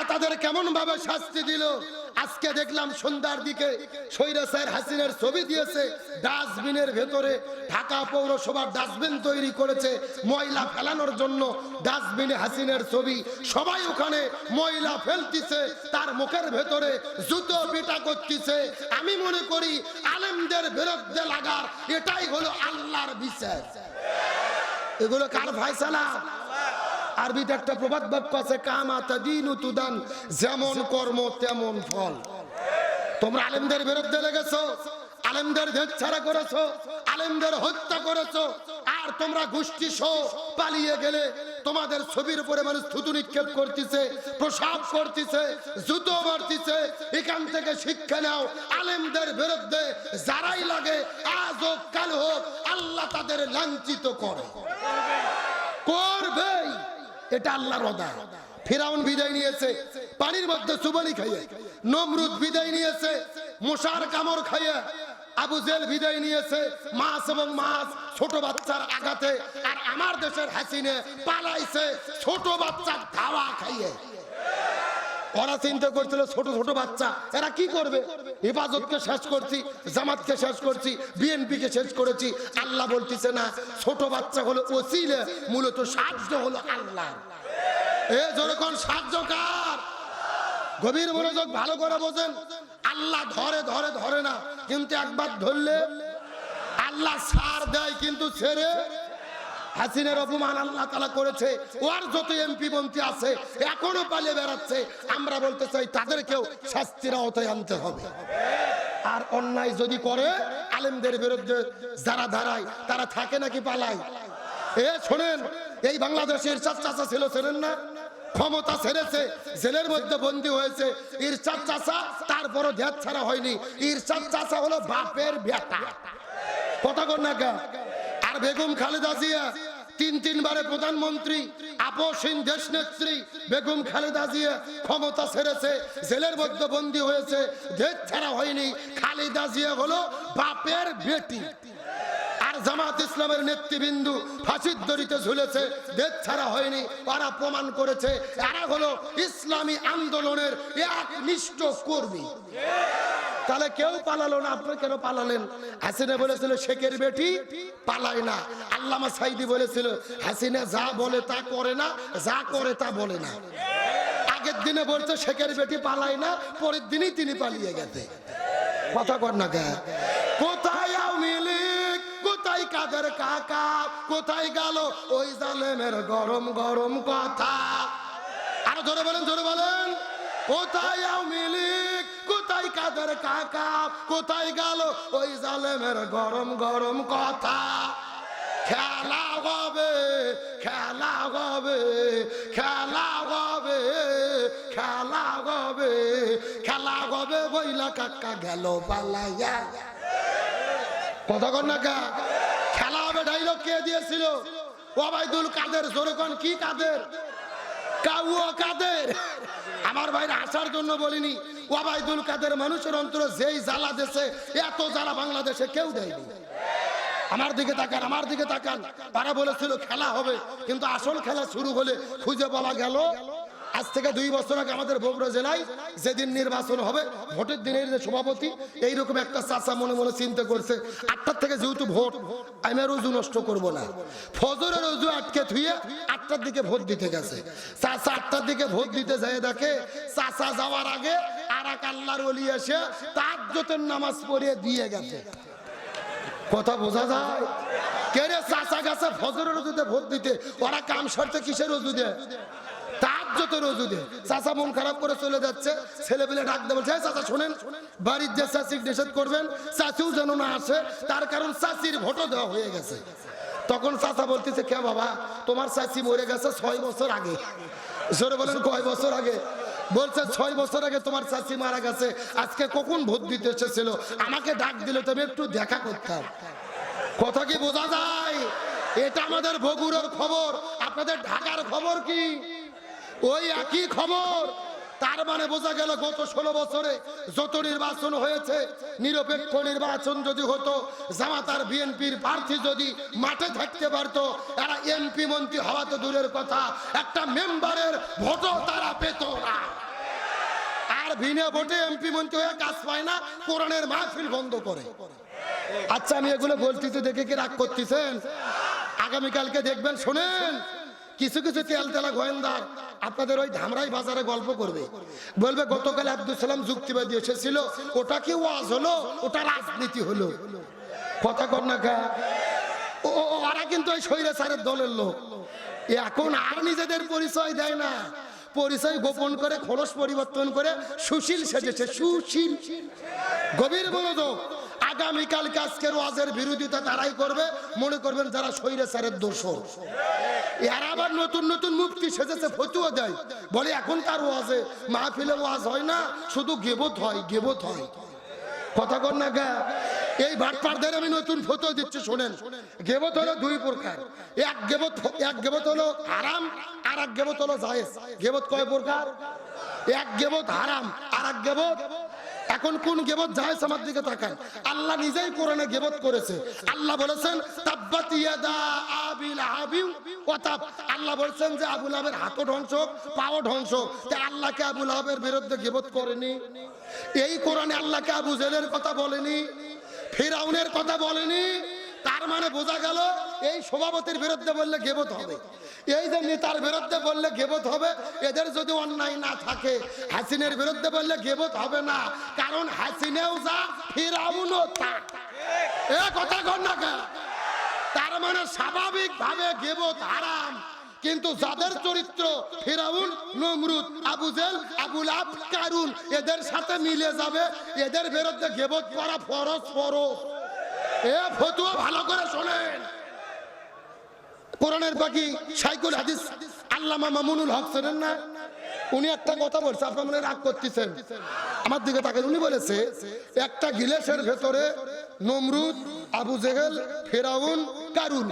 আল্লাহ তাদের কেমন ভাবে শাস্তি দিল? আজকে দেখলাম সন্ধ্যার দিকে সৈরাসার হাসিনের ছবি দিয়েছে, ডাস্টবিনের ভেতরে ঢাকা পৌরসভার ডাস্টবিন তৈরি করেছে ময়লা ফেলানোর জন্য ডাস্টবিনে হাসিনের ছবি। সবাই ওখানে ময়লা ফেলতিছে, তার মুখের ভেতরে জুতো পিটা করতেছে। আমি মনে করি আলেমদের বিরুদ্ধে লাগার এটাই হলো আল্লাহর বিচার। এগুলো কার ফায়সালা? আরবিতে একটা প্রবাদ বাক্য আছে, কামা তাদিনু তুদান, যেমন কর্ম তেমন ফল। তোমরা আলেমদের বিরুদ্ধে লেগেছো, আলেমদের ছাড়া করেছ, আলেমদের হত্যা করেছ, আর তোমরা গোষ্ঠী সহ পালিয়ে গেলে তোমাদের ছবির উপরে মানুষ থুতু নিক্ষেপ করতেছে, প্রসাব করতেছে, জুতো মারতেছে। এখান থেকে শিক্ষা নাও, আলেমদের বিরুদ্ধে যারাই লাগে, আজ হোক, কাল হোক, আল্লাহ তাদের লাঞ্ছিত করে। করবেই। এটা আল্লাহর অদা ফেরাউন বিদায় নিয়েছে, পানির মধ্যে সুবলি খাইয়ে, নমরুদ বিদায় নিয়েছে, মশার কামড় খাইয়ে, আবু জেল বিদায় নিয়েছে, মাছ এবং মাছ ছোট বাচ্চার আঘাতে, আর আমার দেশের হাসিনে পালাইছে ছোট বাচ্চার ধাওয়া খাইয়ে। ওরা চিন্তা করছিল ছোট ছোট বাচ্চা। এরা কি করবে? হেফাজতকে শেষ করছি, জামাতকে শেষ করছি, বিএনপিকে শেষ করেছি। আল্লাহ বলতেছে না, ছোট বাচ্চা হলো ওসিলে, মূলত সাহায্য হলো আল্লাহ এ যেরকম সাহায্য কার? গভীর মনোযোগ ভালো করে বোঝেন। আল্লাহ ধরে ধরে ধরে না, কিন্তু একবার ধরলে আল্লাহ সার দেয়, কিন্তু ছেড়ে হাসিনের অপমান আল্লাহ তালা করেছে। ওর যত এমপি মন্ত্রী আছে, এখনও পালিয়ে বেড়াচ্ছে। আমরা বলতে চাই, তাদেরকেও শাস্তির আওতায় আনতে হবে। আর অন্যায় যদি করে, আলেমদের বিরুদ্ধে যারা ধারায় তারা থাকে নাকি পালায়? এ, শোনেন, এই বাংলাদেশের চাচা ছিল ছিলেন না? ক্ষমতা ছেড়েছে, জেলের মধ্যে বন্দী হয়েছে। ইরশাদ চাচা তারপরও ধ্যাত ছাড়া হয়নি। ইরশাদ চাচা হলো বাপের বেটা। কথা কর না? আর বেগম খালেদা জিয়া, তিন তিনবারে প্রধানমন্ত্রী আপসীন দেশ নেত্রী বেগম খালেদা জিয়া ক্ষমতা ছেড়েছে, জেলের মধ্যে বন্দী হয়েছে, দেশ ছাড়া হয়নি, খালেদা জিয়া হলো বাপের বেটি। জামাত ইসলামের নেতৃবৃন্দু ফাঁসির দড়িতে ঝুলেছে, দেশ ছাড়া হয়নি তারা প্রমাণ করেছে, তারা হলো ইসলামী আন্দোলনের একনিষ্ঠ কর্মী। তাহলে কেউ পালালো না, আপনি কেন পালালেন? হাসিনা বলেছিল, শেখের বেটি পালায় না। আল্লামা সাইদি বলেছিল, হাসিনা যা বলে তা করে না, যা করে তা বলে না। আগের দিনে বলছে, শেখের বেটি পালায় না, পরের দিনই তিনি পালিয়ে গেছে। কথা কর না কে কোথায় আওয়ামী কোথায় কাদের কাকা? কোথায় গেল ওই জালেমের গরম গরম কথা? আরও ধরে বলেন ধরে বলেন। কোথায় আওয়ামী কাদের কাকা? কোথায় গেল? ওই জালেমের গরম গরম কথা। খেলা হবে খেলা হবে খেলা হবে খেলা হবে খেলা হবে বইলা কাকা গেল পালাইয়া? কথা কর না কা? খেলা হবে ডাইলগ কে দিয়েছিল? ওবায়দুল কাদের, জোরে কি কাদের? কাউও কাদের? আমার ভাইরা আসার জন্য বলিনি। ওবায়দুল কাদের মানুষের অন্তরে যেই জ্বালা দেশে এত জ্বালা বাংলাদেশে কেউ দেয়নি। আমার দিকে তাকান, আমার দিকে তাকান। তারা বলেছিল খেলা হবে, কিন্তু আসল খেলা শুরু হলে খুঁজে পাওয়া গেল আজ থেকে দুই বছর আগে আমাদের বগুড়া জেলায় যেদিন নির্বাচন হবে, ভোটের দিনের যে সভাপতি, এইরকম একটা চাচা মনে মনে চিন্তা করছে, আটটার থেকে যেহেতু ভোট, আমি রুজু নষ্ট করব না। ফজরের রুজু আটকে থুয়ে আটটার দিকে ভোট দিতে গেছে। চাচা আটটার দিকে ভোট দিতে যায় দেখে, চাচা যাওয়ার আগে আর এক আল্লাহর অলি এসে তার যতের নামাজ পড়িয়ে দিয়ে গেছে। কথা বোঝা যায়? কে রে চাচা গাছে ফজরের রজুতে ভোট দিতে? ওরা কাম সারতে কিসের রজু দেয়? তার যত রজু দেয়। চাচা মন খারাপ করে চলে যাচ্ছে। ছেলে পেলে ডাক দেবে, "এই চাচা, শোনেন, বাড়ির যে চাষি নিষেধ করবেন, চাচিও যেন না আসে, তার কারণ চাচির ভোটও দেওয়া হয়ে গেছে। তখন চাচা বলতেছে, কে বাবা, তোমার চাচি মরে গেছে ছয় বছর আগে। জোরে বলেন, কয় বছর আগে? বলছে, ছয় বছর আগে তোমার চাচি মারা গেছে। আজকে কখন ভোট দিতে এসেছিল? আমাকে ডাক দিলে তবে একটু দেখা করতাম। কথা কি বোঝা যায়? এটা আমাদের বগুড়ার খবর। আপনাদের ঢাকার খবর কি? ওই একই খবর। তার মানে বোঝা গেল গত ষোলো বছরে যত নির্বাচন হয়েছে, নিরপেক্ষ নির্বাচন যদি হতো জামাতার বিএনপির প্রার্থী যদি মাঠে থাকতে পারতো, এরা এমপি মন্ত্রী হওয়া তো দূরের কথা, একটা মেম্বারের ভোটও তারা পেত না। বিনা ভোটে এমপি মন্ত্রী হয়ে কাজ পায় না, কোরআনের মাহফিল বন্ধ করে। আচ্ছা আমি এগুলো বলতেছি দেখে কি রাগ করতেছেন? আগামীকালকে দেখবেন, শোনেন। কিছু কিছু তেল তেলা গোয়েন্দার আপনাদের ওই ধামরাই বাজারে গল্প করবে। বলবে, গতকাল আব্দুল সালাম যুক্তিবাদী এসেছিল। ওটা কি ওয়াজ হলো? ওটা রাজনীতি হলো। কথা কর না ওরা কিন্তু ওই শৈরা সারের দলের লোক। এখন আর নিজেদের পরিচয় দেয় না। পরিচয় গোপন করে খোলস পরিবর্তন করে সুশীল সেজেছে। সুশীল। গভীর মনোযোগ। আগামীকাল আজকের ওয়াজের বিরোধিতা তারাই করবে? মনে করবেন যারা শৈরে সারের দোষ এরা আবার নতুন নতুন মুক্তি সেজেছে, ফতুয়া দেয়। বলে এখন তার ওয়াজে মাহফিলে ওয়াজ হয় না, শুধু গেবত হয় গেবত হয়। কথা কর না গা এই ভাটপাড়দের আমি নতুন ফটো দিচ্ছি, শোনেন। গেবত হলো দুই প্রকার। এক গেবত এক গেবত হলো হারাম আর এক গেবত হলো জায়েজ। গেবত কয় প্রকার? এক গেবত হারাম আর এক গেবত এখন কোন গেবত জায়েজ আমার দিকে তাকান। আল্লাহ নিজেই কোরআনে গেবত করেছে। আল্লাহ বলেছেন, তাব্বাত আবিল আবিউ আল্লাহ বলেছেন যে আবুল আবের হাতও ধ্বংস পাও ধ্বংস হোক। আল্লাহকে আবুল আবের বিরুদ্ধে গেবত করেনি। এই কোরআনে আল্লাহকে আবু জেলের কথা বলেনি, ফিরাউনের কথা বলেনি। তার মানে বোঝা গেল, এই সভাপতির বিরুদ্ধে বললে গেবত হবে। এই যে নেতার বিরুদ্ধে বললে গেবত হবে, এদের যদি অন্যায় না থাকে, হাসিনের বিরুদ্ধে বললে গেবত হবে না। কারণ হাসিনেও যা, ফিরাউনও তা। এ কথা কর না? তার মানে স্বাভাবিক ভাবে গেবত হারাম। কিন্তু যাদের চরিত্র ফিরাউন, নমরুদ, আবু জেল আবুল আব কারুন, এদের সাথে মিলে যাবে, এদের বিরুদ্ধে গেবত করা ফরজ ফরজ। এ ফতুয়া ভালো করে শোনেন। কোরআনের বাকি সাইকুল হাদিস আল্লামা মামুনুল হক শোনেন না? উনি একটা কথা বলছে, আপনার মনে রাগ করতেছেন। আমার দিকে তাকে উনি বলেছে, একটা গিলেসের ভেতরে নমরুদ, আবু জেহেল, ফেরাউন, কারুন।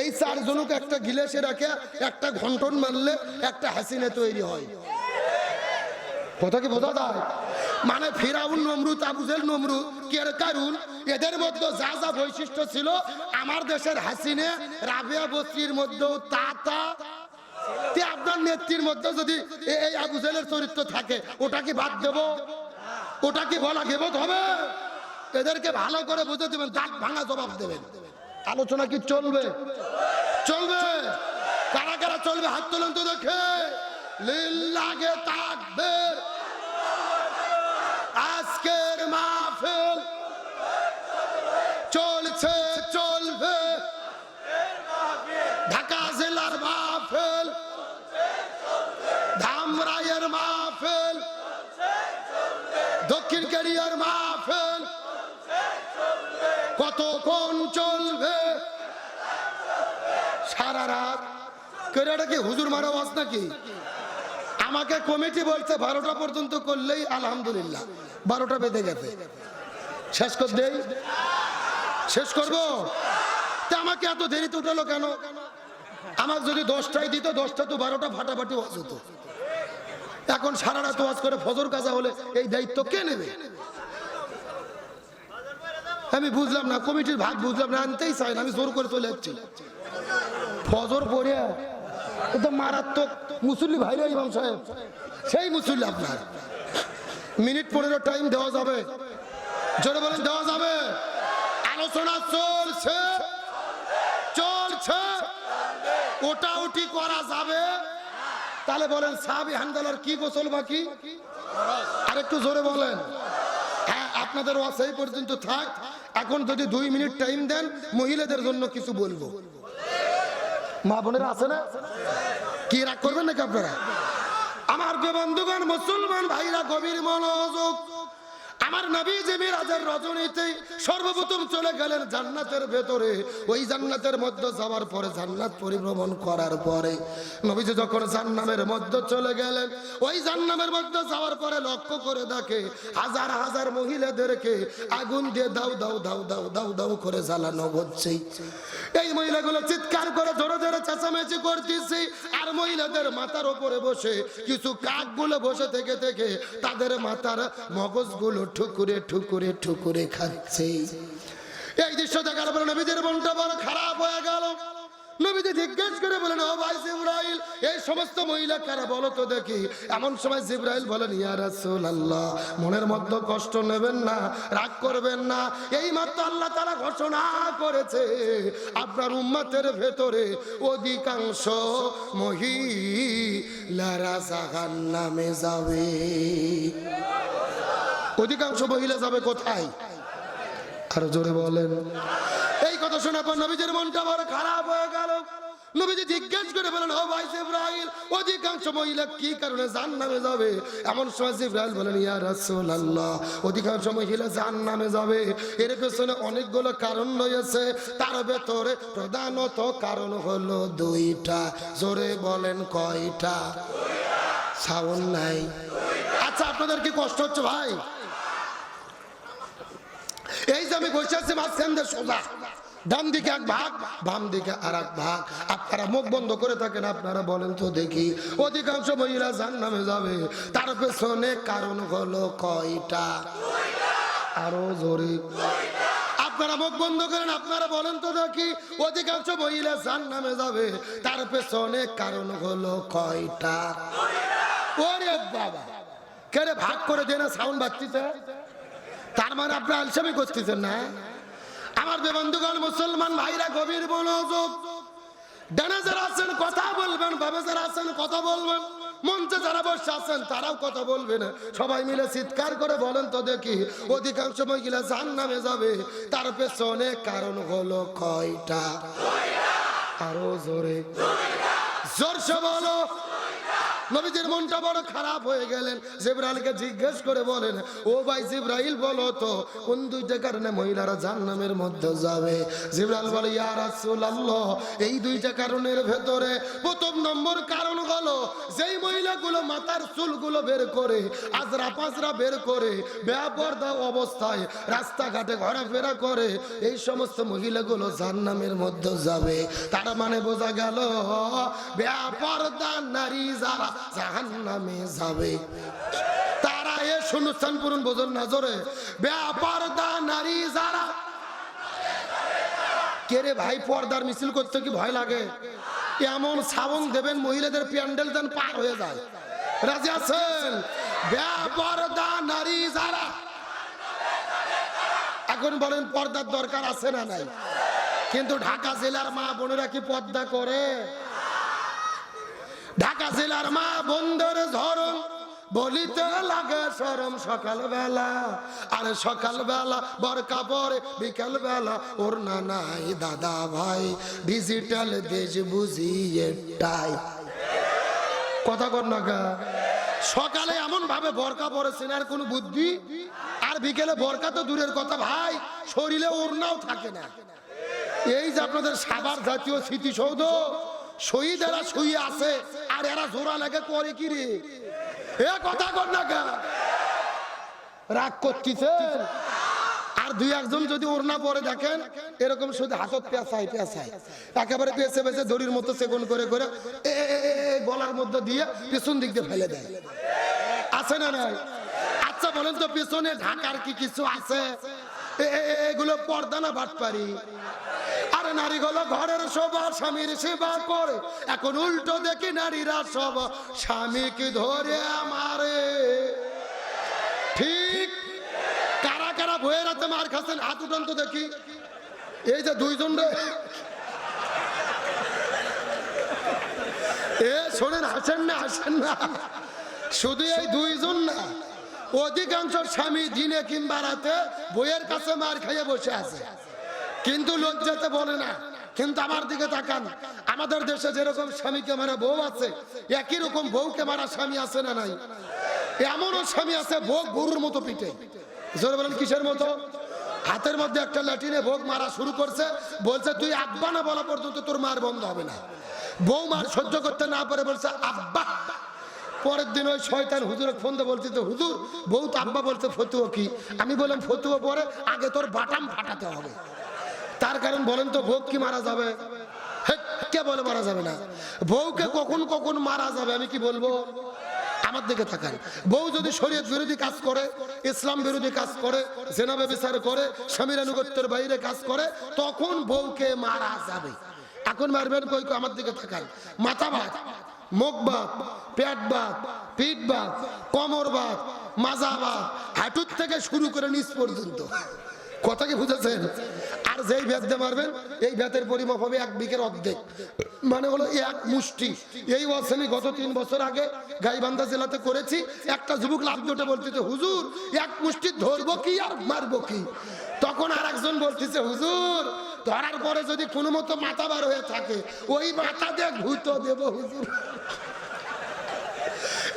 এই চারজনকে একটা গিলেসে রাখে একটা ঘন্টন মারলে একটা হাসিনে তৈরি হয়। কথা কি বোঝা যায়? মানে ফিরাউন নমরুদ, আবুজেল নমরুদ, কের কারুন? এদের মধ্যে যা যা বৈশিষ্ট্য ছিল, আমার দেশের হাসিনে, রাবিয়া বস্তির মধ্যেও তা তা আপনার নেত্রীর মধ্যে যদি এই আবুজেলের চরিত্র থাকে, ওটা কি বাদ দেব? ওটা কি বলা গেবত হবে? এদেরকে ভালো করে বুঝে দেবেন, দাঁত ভাঙা জবাব দেবেন। আলোচনা কি চলবে? চলবে। কারা কারা চলবে, হাত তুলুন তো দেখে। লিল্লাগে লাগে আজকের দক্ষিণ কেরিয়ার মাহফিল। কতক্ষণ চলবে? সারা রাত। কেরাটা কি হুজুর মারা ওয়াজ নাকি? আমাকে কমিটি বলছে, বারোটা পর্যন্ত করলেই আলহামদুলিল্লাহ। বারোটা বেঁধে গেছে। শেষ কর দেই। শেষ করব? তা আমাকে এত দেরিতে উঠালো কেন? আমার যদি দশটায় দিত, দশটা তো বারোটা ফাটাফাটি হতো। এখন সারা রাত ওয়াজ করে ফজর কাজা হলে এই দায়িত্ব কে নেবে? আমি বুঝলাম না, কমিটির ভাগ বুঝলাম না, আনতেই চাই না, আমি জোর করে চলে যাচ্ছি। ফজর ও তো মারাত্মক মুসল্লি ভাইরা ইমাম সাহেব, সেই মুসল্লি আপনার। মিনিট পনেরো টাইম দেওয়া যাবে। জোরে বলেন, দেওয়া যাবে। আলোচনা চলছে চলছে। ওটা উঠি করা যাবে। তাহলে বলেন সাহাবি হান্দালার কি গোসল বাকি? আর একটু জোরে বলেন। হ্যাঁ আপনাদের ওয়াজ এই পর্যন্ত থাক। এখন যদি দুই মিনিট টাইম দেন, মহিলাদের জন্য কিছু বলব। মা বোনেরা আছে না? কি রাগ করবেন নাকি আপনারা? আমার বন্ধুগণ, মুসলমান ভাইরা গভীর মনোযোগ। আমার নবী যে মিরাজের রজনীতে সর্বপ্রথম চলে গেলেন জান্নাতের ভেতরে। ওই জান্নাতের মধ্যে যাওয়ার পরে জান্নাত পরিভ্রমণ করার পরে নবীজি যখন জান্নামের মধ্যে চলে গেলেন, ওই জান্নামের মধ্যে যাওয়ার পরে লক্ষ্য করে দেখে হাজার হাজার মহিলাদেরকে আগুন দিয়ে দাও দাও দাও দাও দাও দাও করে জ্বালানো হচ্ছে। এই মহিলাগুলো চিৎকার করে জোরে জোরে চেঁচামেচি করতেছে আর মহিলাদের মাথার ওপরে বসে কিছু কাকগুলো বসে থেকে থেকে তাদের মাথার মগজগুলো ঠুকুরে ঠুকুরে ঠুকুরে খাচ্ছে। এই দৃশ্য দেখার পরে নবীদের মনটা বড় খারাপ হয়ে গেল। জিজ্ঞেস করে বলেন, ও ভাই এই সমস্ত মহিলা বলো তো দেখি? এমন বলেন মনের মধ্যে কষ্ট নেবেন না, রাগ করবেন না। এই মাত্র আল্লাহ তাআলা ঘোষণা করেছে, আপনার উম্মতের ভেতরে অধিকাংশ মহিলারা যাবে। অধিকাংশ মহিলা যাবে কোথায়? আরও জোরে বলেন। এই কথা শোনার পর নবীজির মনটা বড় খারাপ হয়ে গেল। নবীজি জিজ্ঞেস করে বলেন, ও ভাই জিব্রাইল, অধিকাংশ মহিলা কি কারণে জাহান্নামে যাবে? এমন সময় জিব্রাইল বলেন, ইয়া রাসূলুল্লাহ, অধিকাংশ মহিলা জাহান্নামে যাবে। এর পেছনে অনেকগুলো কারণ রয়েছে। তার ভেতরে প্রধানত কারণ হলো দুইটা। জোরে বলেন, কয়টা? সাউন্ড নাই। আচ্ছা আপনাদের কি কষ্ট হচ্ছে ভাই? এই যে আমি বসে আছি মাঝখান দিয়ে সোজা। ডান দিকে এক ভাগ, বাম দিকে আর এক ভাগ। আপনারা মুখ বন্ধ করে থাকেন, আপনারা বলেন তো দেখি। অধিকাংশ মহিলা জান নামে যাবে। তার পেছনে কারণ হলো কয়টা? আরও জোরে। আপনারা মুখ বন্ধ করেন, আপনারা বলেন তো দেখি। অধিকাংশ মহিলা জান নামে যাবে। তার পেছনে কারণ হলো কয়টা? ওরে বাবা। কেড়ে ভাগ করে দেনা সাউন্ড বাচ্চিতে তার মানে আপনি আলসামি করতেছেন না? আমার বন্ধুগণ মুসলমান ভাইরা গভীর মনোযোগ। ডানে যারা কথা বলবেন কথা বলবেন। মঞ্চে যারা বসে আছেন, তারাও কথা বলবেন সবাই মিলে চিৎকার করে বলেন তো দেখি, অধিকাংশ নামে যাবে। তার পেছনে কারণ হলো কয়টা? আরও জোরে। জোরসে বলো নবীজির মনটা বড় খারাপ হয়ে গেলেন। জিব্রাইলকে জিজ্ঞেস করে বলেন, ও ভাই জিব্রাইল বলো তো, কোন দুইটা কারণে মহিলারা জাহান্নামের মধ্যে যাবে? জিব্রাইল বলে, ইয়া রাসূলুল্লাহ, এই দুইটা কারণের ভেতরে প্রথম নম্বর কারণ হলো, যেই মহিলাগুলো মাথার চুলগুলো বের করে, আজরা পাজরা বের করে, বেপর্দা অবস্থায় রাস্তাঘাটে ঘোরাফেরা করে, এই সমস্ত মহিলাগুলো জাহান্নামের মধ্যে যাবে। তার মানে বোঝা গেল, বেপর্দা নারী যারা জাহান্নামে যাবে। তারা এ শূন্যস্থান পূরণ বোঝন নজরে বেপর্দা নারী যারা। কে রে ভাই, পর্দার মিছিল করতে কি ভয় লাগে? এমন সাবন দেবেন, মহিলাদের প্যান্ডেল দেন পার হয়ে যায়। রাজি আছেন? বেপর্দা নারী যারা। এখন বলেন, পর্দার দরকার আছে না নাই? কিন্তু ঢাকা জেলার মা বোনেরা কি পর্দা করে? ঢাকা জেলার মা বন্ধের ধরম, বলিতে লাগে সরম সকাল বেলা আর সকাল বেলা বরকা পরে বিকাল বেলা ওর না নাই দাদা ভাই। ডিজিটাল দেশ বুঝি এটাই কথা কর না গা। সকালে এমন ভাবে বরকা পরেছেন আর কোনো বুদ্ধি? আর বিকেলে বরকা তো দূরের কথা ভাই, শরীরে ওড়নাও থাকে না। এই যে আপনাদের সাবার জাতীয় স্মৃতিসৌধ, শহীদেরা শুয়ে আছে আর এরা জোড়া লাগে করে কি রে? এ কথা কর না রাগ করতেছে? আর দুই একজন যদি ওড়না পরে দেখেন এরকম শুধু হাতত পেঁচাই পেঁচাই একেবারে পেঁচে পেঁচে দড়ির মতো সেগুন করে করে এ, গলার মধ্যে দিয়ে পেছন দিক দিয়ে ফেলে দেয়। আছে না নাই? আচ্ছা বলেন তো পেছনে ঢাকার কি কিছু আছে? এগুলো পর্দা না বাট পারি নারীগুলো ঘরের স্বামীর সেবা করে। এখন উল্টো দেখি নারীরা সব, স্বামীকে ধরে আমারে। ঠিক? কারা কারা বইয়ের হাতে মার খাচ্ছেন? হাত উঠান তো দেখি। এই যে দুইজন এ শোনেন, হাসেন না হাসেন না। শুধু এই দুইজন না, অধিকাংশ স্বামী দিনে কিংবা রাতে বইয়ের কাছে মার খাইয়ে বসে আছে। কিন্তু লজ্জাতে বলে না, কিন্তু আমার দিকে তাকান। আমাদের দেশে যেরকম স্বামীকে মারা বউ আছে, একই রকম বউকে মারা স্বামী আছে না নাই? এমনও স্বামী আছে, ভোগ গরুর মতো পিঠে। জোরে বলেন, কিসের মতো? হাতের মধ্যে একটা ল্যাটিনে ভোগ মারা শুরু করছে, বলছে, তুই আব্বা না বলা পর্যন্ত তোর মার বন্ধ হবে না। বউ মার সহ্য করতে না পারে, বলছে, আব্বা। পরের দিন ওই শয়তান হুজুরে ফোন দিয়ে বলছে তো হুজুর, বউ তো আব্বা বলছে, ফতুয়া কি? আমি বললাম, ফতুয়া পরে, আগে তোর বাটাম ফাটাতে হবে। তার কারণ বলেন তো, ভোগ কি মারা যাবে? কে বলে মারা যাবে না? বউকে কখন কখন মারা যাবে, আমি কি বলব? আমার দিকে তাকান। বউ যদি শরীয়ত বিরোধী কাজ করে, ইসলাম বিরোধী কাজ করে জেনাবে বিচার করে, স্বামীর আনুগত্যের বাইরে কাজ করে, তখন বউকে মারা যাবে। এখন মারবেন কই আমার দিকে তাকান। মাথা ভাত মুখ ভাত পেট ভাত পিঠ ভাত কোমর ভাত মাজা ভাত হাঁটুর থেকে শুরু করে নিচ পর্যন্ত। কথা কি বুঝেছেন? আর যেই দিয়ে মারবেন, এই ভেতের পরিমাপ হবে এক বিঘের অর্ধেক। মানে হলো এক মুষ্টি। এই ওয়াজ আমি গত তিন বছর আগে গাইবান্ধা জেলাতে করেছি, একটা যুবক লাভ দুটো বলতেছে, হুজুর, এক মুষ্টি ধরবো কি আর মারবো কি? তখন আর একজন বলতেছে, হুজুর, ধরার পরে যদি কোনো মতো মাথা বার হয়ে থাকে, ওই মাথা দিয়ে ঘুতো দেব, হুজুর।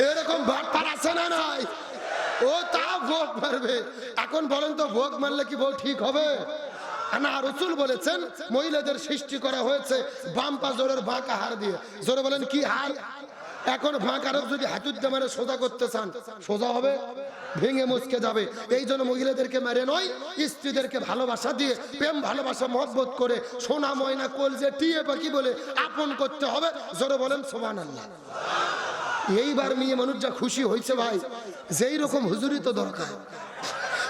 এরকম ভাটপার আছে না নাই? ও তা ভোগ মারবে। এখন বলেন তো, ভোগ মারলে কি বউ ঠিক হবে? না রসুল বলেছেন, মহিলাদের সৃষ্টি করা হয়েছে বাম পা জোরের বাঁকা হার দিয়ে। জোরে বলেন, কি হার? এখন ফাঁক আরব যদি হাতুর দিয়ে মারে, সোজা করতে চান, সোজা হবে, ভেঙে মুচকে যাবে। এই জন্য মহিলাদেরকে মেরে নয়, স্ত্রীদেরকে ভালোবাসা দিয়ে, প্রেম, ভালোবাসা, মহব্বত করে, সোনা, ময়না, কলজে, টিয়ে পাখি বলে আপন করতে হবে। জোরে বলেন সোমান আল্লাহ এইবার মেয়ে মানুষ যা খুশি হয়েছে ভাই, যেই রকম হুজুরি তো দরকার।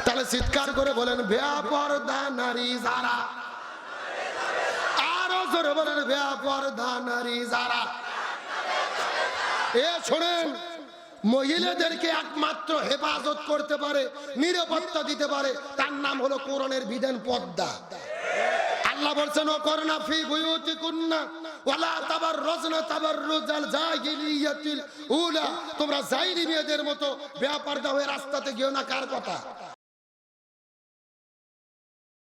তাহলে চিৎকার করে বলেন বেয়াপরদা নারী যারা। আরও জোরে বলেন বেয়াপরদা নারী যারা। এ শোনেন, মহিলাদেরকে একমাত্র হেফাজত করতে পারে, নিরাপত্তা দিতে পারে, তার নাম হলো কোরআনের বিধান পদ্মা আল্লাহ বলছেন ও করোনা ফি বুয়ুতি কুন্না তোমরা যাইনি মেয়েদের মতো। ব্যাপারদা হয়ে রাস্তাতে গিয়েও না কার কথা?